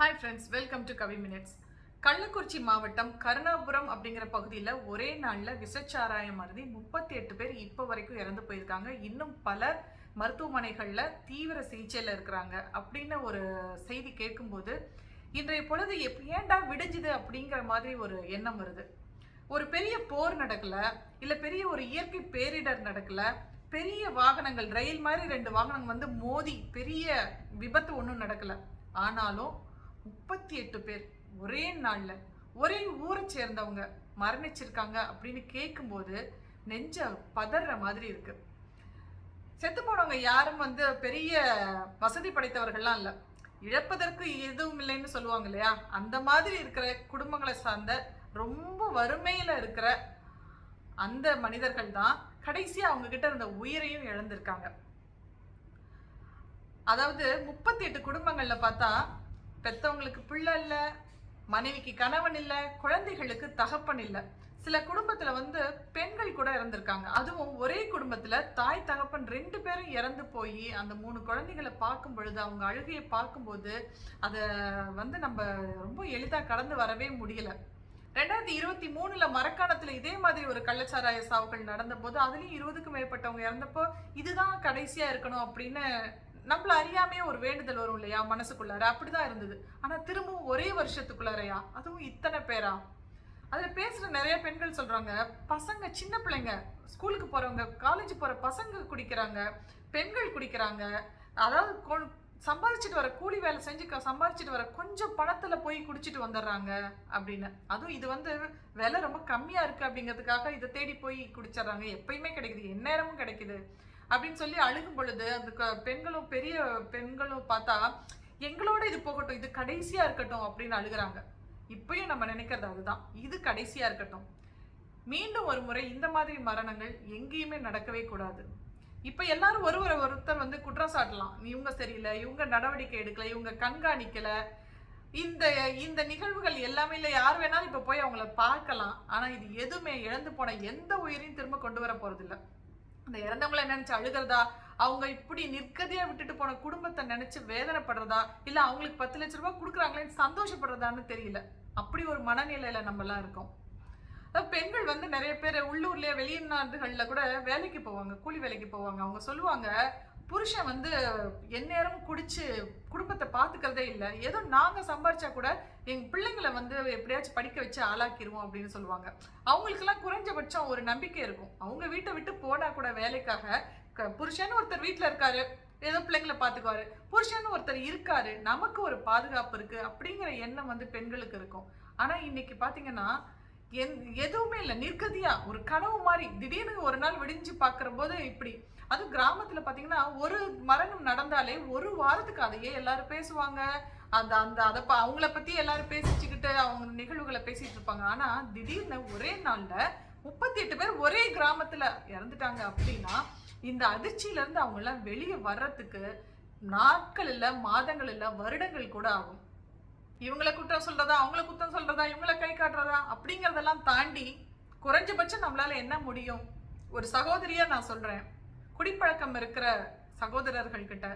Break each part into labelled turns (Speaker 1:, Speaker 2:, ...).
Speaker 1: Hi friends welcome to Kavi minutes Kallakurichi மாவட்டம் கருணாபுரம் அப்படிங்கிற பகுதியில் ஒரே நாளில் விஷச்சாராயம் அருதி முப்பத்தி எட்டு பேர் இப்போ வரைக்கும் இறந்து போயிருக்காங்க. இன்னும் பலர் மருத்துவமனைகளில் தீவிர சிகிச்சையில் இருக்கிறாங்க அப்படின்னு ஒரு செய்தி கேட்கும்போது இன்றைய பொழுது எப் ஏன்டா விடிஞ்சுது அப்படிங்கிற மாதிரி ஒரு எண்ணம் வருது. ஒரு பெரிய போர் நடக்கல இல்லை பெரிய ஒரு இயற்கை பேரிடர் நடக்கல பெரிய வாகனங்கள் ரயில் மாதிரி ரெண்டு வாகனங்கள் வந்து மோதி பெரிய விபத்து ஒன்றும் நடக்கல. ஆனாலும் முப்பத்தி எட்டு பேர் ஒரே நாளில் ஒரே ஊரை சேர்ந்தவங்க மரணிச்சிருக்காங்க அப்படின்னு கேட்கும்போது நெஞ்ச பதற மாதிரி இருக்கு. செத்து போனவங்க யாரும் வந்து பெரிய வசதி படைத்தவர்கள்லாம் இல்லை. இழப்பதற்கு எதுவும் இல்லைன்னு சொல்லுவாங்க இல்லையா? அந்த மாதிரி இருக்கிற குடும்பங்களை சார்ந்த ரொம்ப வறுமையில் இருக்கிற அந்த மனிதர்கள் தான் கடைசியாக அவங்க கிட்ட இருந்த உயிரையும் இழந்திருக்காங்க. அதாவது முப்பத்தி எட்டு குடும்பங்களில் பார்த்தா பெத்தவங்களுக்கு பிள்ளை இல்லை மனைவிக்கு கணவன் இல்லை குழந்தைகளுக்கு தகப்பன் இல்லை. சில குடும்பத்துல வந்து பெண்கள் கூட இறந்திருக்காங்க. அதுவும் ஒரே குடும்பத்துல தாய் தகப்பன் ரெண்டு பேரும் இறந்து போய் அந்த மூணு குழந்தைகளை பார்க்கும் பொழுது அவங்க அழுகையை பார்க்கும்போது அதை வந்து நம்ம ரொம்ப எளிதாக கடந்து வரவே முடியல. ரெண்டாயிரத்தி இருபத்தி மூணுல மரக்காணத்துல இதே மாதிரி ஒரு கள்ளச்சாராய சாவுகள் நடந்த போது அதுலயும் இருபதுக்கும் மேற்பட்டவங்க இறந்தப்போ இதுதான் கடைசியா இருக்கணும் அப்படின்னு நம்மள அறியாமையே ஒரு வேண்டுதல் வரும் இல்லையா? மனசுக்குள்ளார. அப்படிதான் இருந்தது. ஆனா திரும்பவும் ஒரே வருஷத்துக்குள்ளாரையா? அதுவும் இத்தனை பேரா? அதுல பேசுற நிறைய பெண்கள் சொல்றாங்க பசங்க சின்ன பிள்ளைங்க ஸ்கூலுக்கு போறவங்க காலேஜ் போற பசங்க குடிக்கிறாங்க பெண்கள் குடிக்கிறாங்க. அதாவது கொ- சம்பாதிச்சுட்டு வர கூலி வேலை செஞ்சு சம்பாதிச்சிட்டு சம்பாதிச்சுட்டு வர கொஞ்சம் பணத்துல போய் குடிச்சிட்டு வந்துடுறாங்க அப்படின்னு. அதுவும் இது வந்து விலை ரொம்ப கம்மியா இருக்கு அப்படிங்கிறதுக்காக இதை தேடி போய் குடிச்சிடுறாங்க. எப்பயுமே கிடைக்குது. எந்நேரமும் கிடைக்குது. அப்படின்னு சொல்லி அழுகும் பொழுது அந்த க- பெண்களும் பெரிய பெண்களும் பார்த்தா எங்களோட இது போகட்டும் இது கடைசியா இருக்கட்டும் அப்படின்னு அழுகுறாங்க. இப்பயும் நம்ம நினைக்கிறது அதுதான். இது கடைசியா இருக்கட்டும். மீண்டும் ஒரு முறை இந்த மாதிரி மரணங்கள் எங்கேயுமே நடக்கவே கூடாது. இப்ப எல்லாரும் ஒருவரை ஒருத்தர் வந்து குற்றம் சாட்டலாம் இவங்க சரியில்லை இவங்க நடவடிக்கை எடுக்கல இவங்க கண்காணிக்கல. இந்த இந்த நிகழ்வுகள் எல்லாமே இல்லை. யார் வேணாலும் இப்ப போய் அவங்கள பார்க்கலாம். ஆனா இது எதுவுமே இழந்து போன எந்த உயிரையும் திரும்ப கொண்டு வர போறதில்லை. அந்த இறந்தவங்கள நினைச்சு அழுகிறதா? அவங்க இப்படி நிற்கதியா விட்டுட்டு போன குடும்பத்தை நினைச்சு வேதனைப்படுறதா? இல்ல அவங்களுக்கு பத்து லட்ச ரூபாய் கொடுக்குறாங்களேன்னு சந்தோஷப்படுறதான்னு தெரியல. அப்படி ஒரு மனநிலையில நம்ம எல்லாம் இருக்கோம் பெண்கள் வந்து நிறைய பேர் உள்ளூர்லயே வெளிநாடுகள்ல கூட வேலைக்கு போவாங்க கூலி வேலைக்கு போவாங்க. அவங்க சொல்லுவாங்க புருஷன் வந்து எந்நேரமும் குடிச்சு குடும்பத்தை பார்த்துக்கிறதே இல்லை. ஏதோ நாங்கள் சம்பாரிச்சா கூட எங்கள் பிள்ளைங்களை வந்து எப்படியாச்சும் படிக்க வச்சு ஆளாக்கிடுவோம் அப்படின்னு சொல்லுவாங்க. அவங்களுக்கெல்லாம் குறைஞ்சபட்சம் ஒரு நம்பிக்கை இருக்கும். அவங்க வீட்டை விட்டு போனா கூட வேலைக்காக க- ஒருத்தர் வீட்டில் இருக்காரு ஏதோ பிள்ளைங்களை பார்த்துக்குவாரு. புருஷன்னு ஒருத்தர் இருக்காரு நமக்கு ஒரு பாதுகாப்பு இருக்கு அப்படிங்கிற எண்ணம் வந்து பெண்களுக்கு இருக்கும். ஆனால் இன்னைக்கு பார்த்தீங்கன்னா எதுவுமே இல்லை. நிர்கதியா ஒரு கனவு மாதிரி திடீர்னு ஒரு நாள் விடிஞ்சு பார்க்குற போது இப்படி. அதுவும் கிராமத்தில் பார்த்தீங்கன்னா ஒரு மரணம் நடந்தாலே ஒரு வாரத்துக்கு அதையே எல்லாரும் பேசுவாங்க. அந்த அந்த அதை ப- அவங்கள பற்றி எல்லாரும் பேசிச்சுக்கிட்டு அவங்க நிகழ்வுகளை பேசிட்டு இருப்பாங்க. ஆனால் திடீர்னு ஒரே நாளில் முப்பத்தி எட்டு பேர் ஒரே கிராமத்தில் இறந்துட்டாங்க அப்படின்னா இந்த அதிர்ச்சியிலேருந்து அவங்களாம் வெளியே வர்றதுக்கு நாட்கள் இல்லை மாதங்கள் இல்லை வருடங்கள் கூட ஆகும். இவங்களை குற்றம் சொல்றதா அவங்கள குற்றம் சொல்றதா இவங்கள கை காட்டுறதா அப்படிங்கிறதெல்லாம் தாண்டி குறைஞ்சபட்சம் நம்மளால என்ன முடியும்? ஒரு சகோதரியா நான் சொல்றேன். குடிப்பழக்கம் இருக்கிற சகோதரர்கள் கிட்ட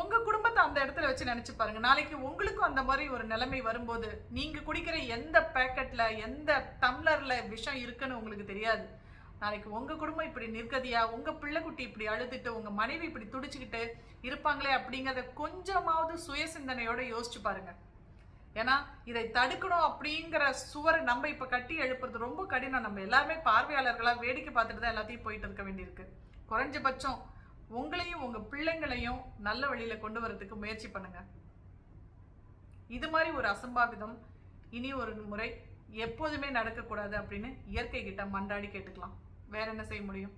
Speaker 1: உங்க குடும்பத்தை அந்த இடத்துல வச்சு நினைச்சு பாருங்க. நாளைக்கு உங்களுக்கும் அந்த மாதிரி ஒரு நிலைமை வரும்போது நீங்க குடிக்கிற எந்த பேக்கெட்ல எந்த டம்ளர்ல விஷம் இருக்குன்னு உங்களுக்கு தெரியாது. நாளைக்கு உங்க குடும்பம் இப்படி நிர்கதியா உங்க பிள்ளைக்குட்டி இப்படி அழுதுட்டு உங்க மனைவி இப்படி துடிச்சுக்கிட்டு இருப்பாங்களே அப்படிங்கிறத கொஞ்சமாவது சுய சிந்தனையோட யோசிச்சு பாருங்க. ஏன்னா இதை தடுக்கணும் அப்படிங்கிற சுவரை நம்ம இப்போ கட்டி எழுப்புறது ரொம்ப கடினம். நம்ம எல்லாருமே பார்வையாளர்களாக வேடிக்கை பார்த்துட்டு தான் எல்லாத்தையும் போயிட்டு இருக்க வேண்டியிருக்கு. குறைஞ்சபட்சம் உங்களையும் உங்க பிள்ளைங்களையும் நல்ல வழியில கொண்டு வரதுக்கு முயற்சி பண்ணுங்க. இது மாதிரி ஒரு அசம்பாவிதம் இனி ஒரு முறை எப்போதுமே நடக்கக்கூடாது அப்படின்னு இயற்கை கிட்ட மன்றாடி கேட்டுக்கலாம். வேற என்ன செய்ய முடியும்?